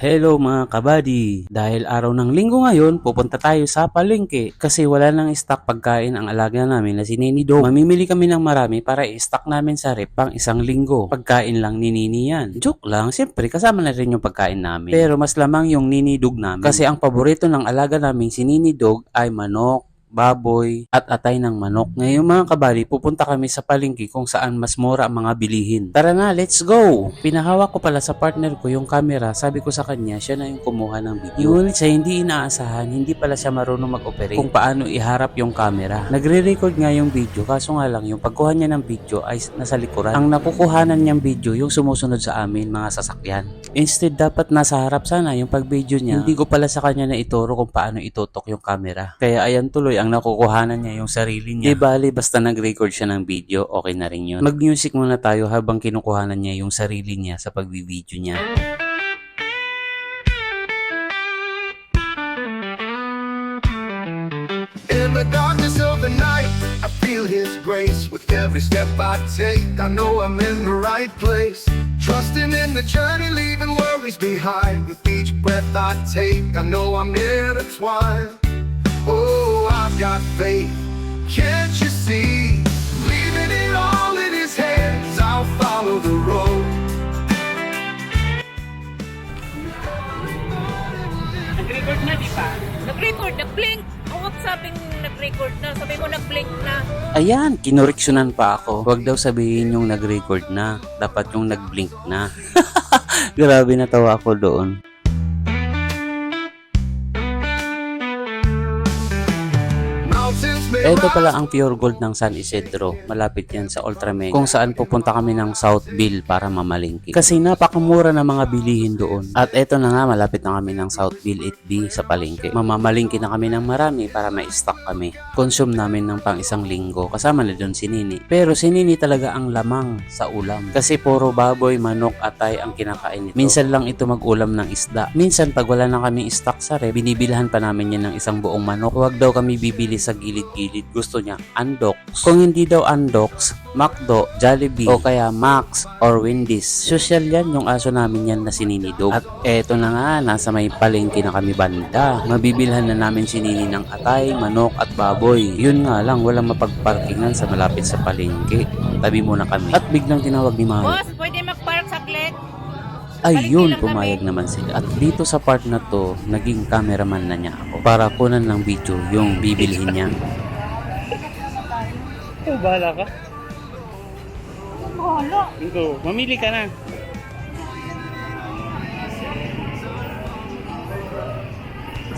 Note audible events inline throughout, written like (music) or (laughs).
Hello mga kabady! Dahil araw ng linggo ngayon, pupunta tayo sa palengke kasi wala nang stock pagkain ang alaga namin na si Nini Dog. Mamimili kami ng marami para i-stock namin sa rep pang isang linggo. Pagkain lang ni Nini yan. Joke lang, siyempre kasama na rin yung pagkain namin. Pero mas lamang yung Nini Dog namin kasi ang paborito ng alaga namin si Nini Dog ay manok, baboy, at atay ng manok. Ngayon mga kabali, pupunta kami sa palengke kung saan mas mura ang mga bilihin. Tara na, let's go! Pinahawak ko pala sa partner ko yung camera. Sabi ko sa kanya, siya na yung kumuha ng video. Ngunit sa hindi inaasahan, hindi pala siya marunong mag-operate kung paano iharap yung camera. Nagre-record nga yung video, kaso nga lang, yung pagkuha niya ng video ay nasa likuran. Ang nakukuhanan niyang video, yung sumusunod sa amin, mga sasakyan. Instead, dapat nasa harap sana yung pag-video niya. Hindi ko pala sa kanya na ituro kung paano itutok yung camera. Kaya ayan tuloy, ang nakukuhanan niya yung sarili niya. Di bali, basta nag-record siya ng video, okay na rin yun. Mag-music muna tayo habang kinukuhanan niya yung sarili niya sa pag-video niya. Every step I take, I know I'm in the right place. Trusting in the journey, leaving worries behind. With each breath I take, I know I'm intertwined. Oh, I've got faith. Can't you see? Leaving it all in His hands, I'll follow the road. Nag-record na, di ba? Nag-record, nag-blink. Oo, sabing nag-record na. Sabi mo nag-blink na. Ayan, kinoreksyonan pa ako. Huwag daw sabihin yung nag-record na. Dapat yung nag-blink na. (laughs) Grabe natawa ako doon. Ito pala ang pure gold ng San Isidro. Malapit yan sa Ultramega. Kung saan pupunta kami ng Southville para mamalingki. Kasi napakamura ng mga bilihin doon. At eto na nga, malapit na kami ng Southville 8B sa palengke. Mamamalingki na kami ng marami para ma-stock kami. Consume namin ng pang isang linggo. Kasama na doon si Nini. Pero si Nini talaga ang lamang sa ulam. Kasi puro baboy, manok, atay ang kinakain nito. Minsan lang ito mag-ulam ng isda. Minsan pag wala na kami stock sa rep, binibilhan pa namin yan ng isang buong manok. Huwag daw kami bibili sa gilid-gilid. Gusto niya Andox. Kung hindi daw Andox, McDo, Jollibee, o kaya Max or Wendy's. Social yan yung aso namin yan na si Nini Dog. At eto na nga, nasa may palengke na kami banda. Mabibilhan na namin si Nini ng atay, manok at baboy. Yun nga lang, walang mapagparkingan sa malapit sa palengke. Tabi muna kami. At biglang tinawag ni Mami. Boss, pwede mag-park saglit? Ayun, pumayag naman sila. At dito sa part na to, naging cameraman na niya ako para kunan ng video yung bibilhin niya. Oh, bahala ka. Bahala. Ito, mamili ka na.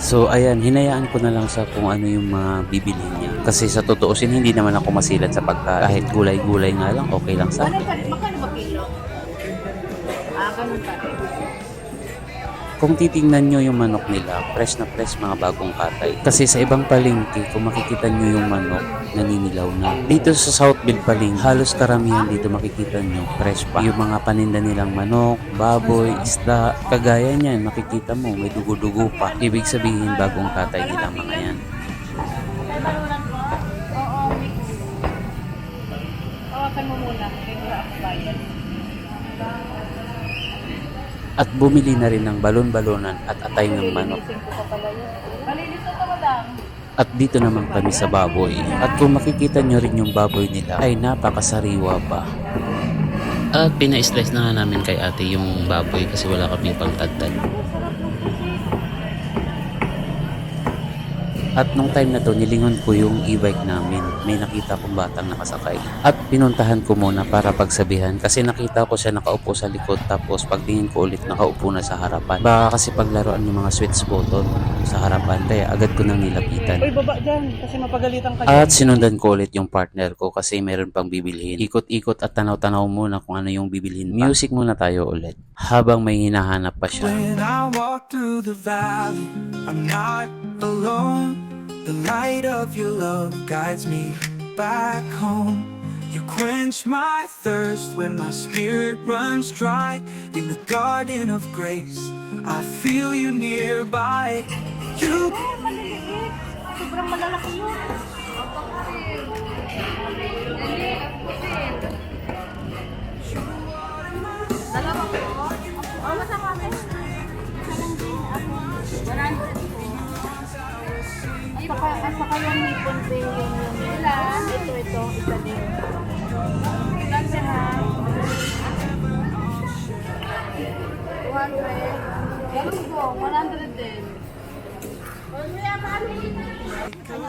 So ayan, hinayaan ko na lang sa kung ano yung mga bibilhin niya. Kasi sa totoosin, hindi naman ako masilat sa pagka kahit gulay-gulay nga lang, okay lang sa Ano akin. Kung titingnan nyo yung manok nila, fresh na fresh mga bagong katay. Kasi sa ibang palengke, kung makikita nyo yung manok, naninilaw na. Dito sa Southville Palengke, halos karamihan dito makikita nyo, fresh pa. Yung mga paninda nilang manok, baboy, isda, kagaya niyan, makikita mo, may dugo-dugo pa. Ibig sabihin, bagong katay nilang mga yan. Oo, mix. Hawakan mo muna. Kaya wala ako bayad. At bumili na rin ng balon-balonan at atay ng manok. At dito naman kami sa baboy. At kung makikita nyo rin yung baboy nila, ay napakasariwa pa. At pina-slice na nga namin kay ate yung baboy kasi wala kaming pangtagtad. At nung time na to, nilingon ko yung e-bike namin. May nakita kong batang nakasakay. At pinuntahan ko muna para pagsabihan kasi nakita ko siya nakaupo sa likod tapos pagtingin ko ulit nakaupo na sa harapan. Baka kasi paglaruan yung mga switch button sa harapan kaya agad ko nang nilapitan. Uy, baba dyan. Kasi mapagalitan ka At sinundan ko ulit yung partner ko kasi meron pang bibilhin. Ikot-ikot at tanaw-tanaw muna kung ano yung bibilhin pa. Music muna tayo ulit. Habang may hinahanap pa siya. When I walk through the valley, I'm not alone. The light of your love guides me back home. You quench my thirst when my spirit runs dry. In the garden of grace, I feel you nearby. You Sobrang malalaki yung hipon din yung yung Ilan? Ito, ito, isa din. Ilan siya ha? 200. Ganun po, 100 din. Okay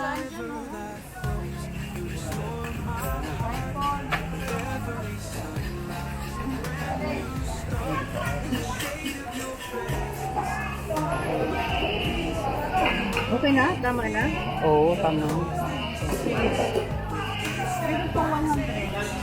na? Tama na? Oo, tama. Ito pong 100.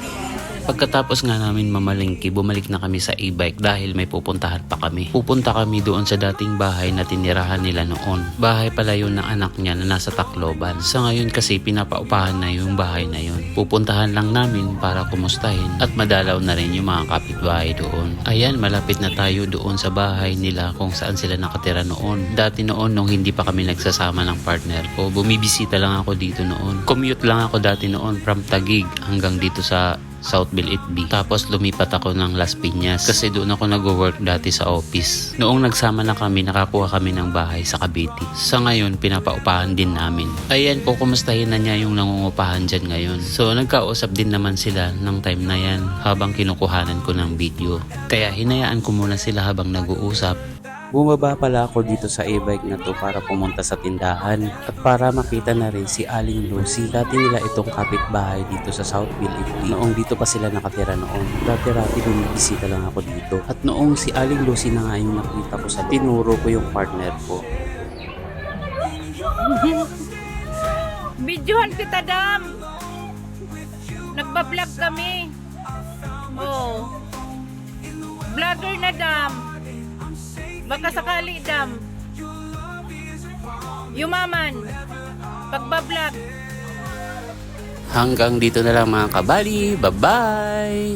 Pagkatapos nga namin mamalingki, bumalik na kami sa e-bike dahil may pupuntahan pa kami. Pupunta kami doon sa dating bahay na tinirahan nila noon. Bahay pala yun ng anak niya na nasa Tacloban. Sa ngayon kasi pinapaupahan na yung bahay na yun. Pupuntahan lang namin para kumustahin at madalaw na rin yung mga kapitbahay doon. Ayan, malapit na tayo doon sa bahay nila kung saan sila nakatira noon. Dati noon nung hindi pa kami nagsasama ng partner ko, bumibisita lang ako dito noon. Commute lang ako dati noon from Taguig hanggang dito sa South Bill 8B. Tapos lumipat ako ng Las Piñas kasi doon ako nag-work dati sa office. Noong nagsama na kami, nakakuha kami ng bahay sa Cavite. Sa ngayon, pinapaupahan din namin. Ayan po, kumustahin na niya yung nangungupahan dyan ngayon. So, nagkausap din naman sila ng time na yan habang kinukuhanan ko ng video. Kaya hinayaan ko muna sila habang nag-uusap Bumaba pala ako dito sa e-bike na to para pumunta sa tindahan at para makita na rin si Aling Lucy. Dati nila itong kapitbahay dito sa Southville 50. Noong dito pa sila nakatira noon. Dati-rati bumibisita lang ako dito. At noong si Aling Lucy na nga yung nakita ko sa tinuro ko yung partner ko. (laughs) Videohan kita, Dam. Nagbablog kami. Oh. Vlogger na, Dam. Baka sakali, Dam. Yumaman. Pagbablog. Hanggang dito na lang mga kabali. Bye-bye!